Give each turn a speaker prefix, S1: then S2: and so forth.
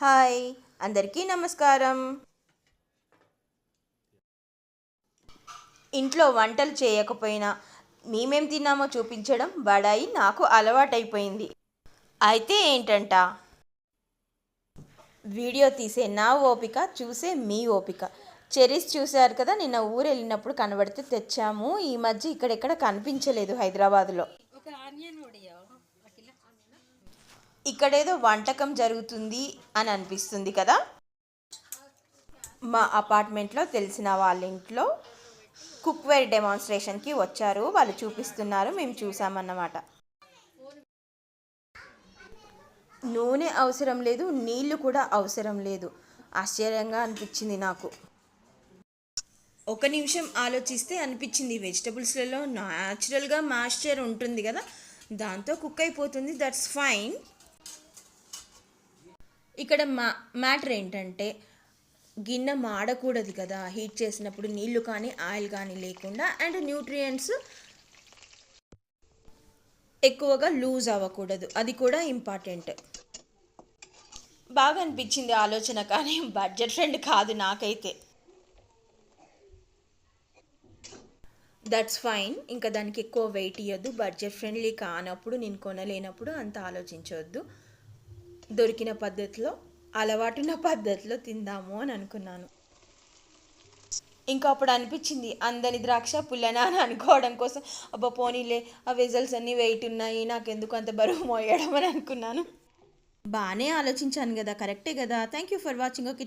S1: Hi అందరికీ నమస్కారం. ఇంట్లో వంటలు చేయకపోయినా మేమేం తిన్నామో చూపించడం బడాయి నాకు అలవాటైపోయింది. అయితే ఏంటంట? వీడియో తీసే నా ఓపిక చూసే మీ ఓపిక. చెరీస్ చూశారు కదా నిన్న ఊరు వెళ్ళినప్పుడు కనబడితే తెచ్చాము. ఈ మధ్య ఇక్కడెక్కడ కనిపించలేదు హైదరాబాద్లో. ఆనియన్ ఇక్కడేదో వంటకం జరుగుతుంది అని అనిపిస్తుంది కదా? మా అపార్ట్మెంట్లో తెలిసిన వాళ్ళ ఇంట్లో కుక్వేర్ డెమాన్స్ట్రేషన్కి వచ్చారు. వాళ్ళు చూపిస్తున్నారు. మేము చూసామన్నమాట. నూనె అవసరం లేదు. నీళ్ళు కూడా అవసరం లేదు. ఆశ్చర్యంగా అనిపించింది నాకు. ఒక నిమిషం ఆలోచిస్తే అనిపించింది. వెజిటబుల్స్లలో న్యాచురల్గా మాయిశ్చర్ ఉంటుంది కదా? దాంతో కుక్ అయిపోతుంది. That's fine. ఇక్కడ మా మ్యాటర్ ఏంటంటే గిన్నె మాడకూడదు కదా హీట్ చేసినప్పుడు నీళ్ళు కానీ ఆయిల్ కానీ లేకుండా అండ్ న్యూట్రియంట్స్ ఎక్కువగా లూజ్ అవ్వకూడదు. అది కూడా ఇంపార్టెంట్. బాగా అనిపించింది ఆలోచన కానీ బడ్జెట్ ఫ్రెండ్ కాదు నాకైతే. దట్స్ ఫైన్ ఇంకా దానికి ఎక్కువ వెయిట్ ఇవ్వద్దు బడ్జెట్ ఫ్రెండ్లీ కానప్పుడు నేను కొనలేనప్పుడు అంత ఆలోచించవద్దు దొరికిన పద్ధతిలో అలవాటున్న పద్ధతిలో తిందాము అని అనుకున్నాను. ఇంకా అప్పుడు అనిపించింది అందని ద్రాక్ష పుల్లనా అని అనుకోవడం కోసం అబ్బా పోనీలే ఆ వెజల్స్ అన్నీ వెయిట్ ఉన్నాయి నాకెందుకు అంత బరువు మోయడం అని అనుకున్నాను. బాగానే ఆలోచించాను కదా కరెక్టే కదా. Thank you for watching okay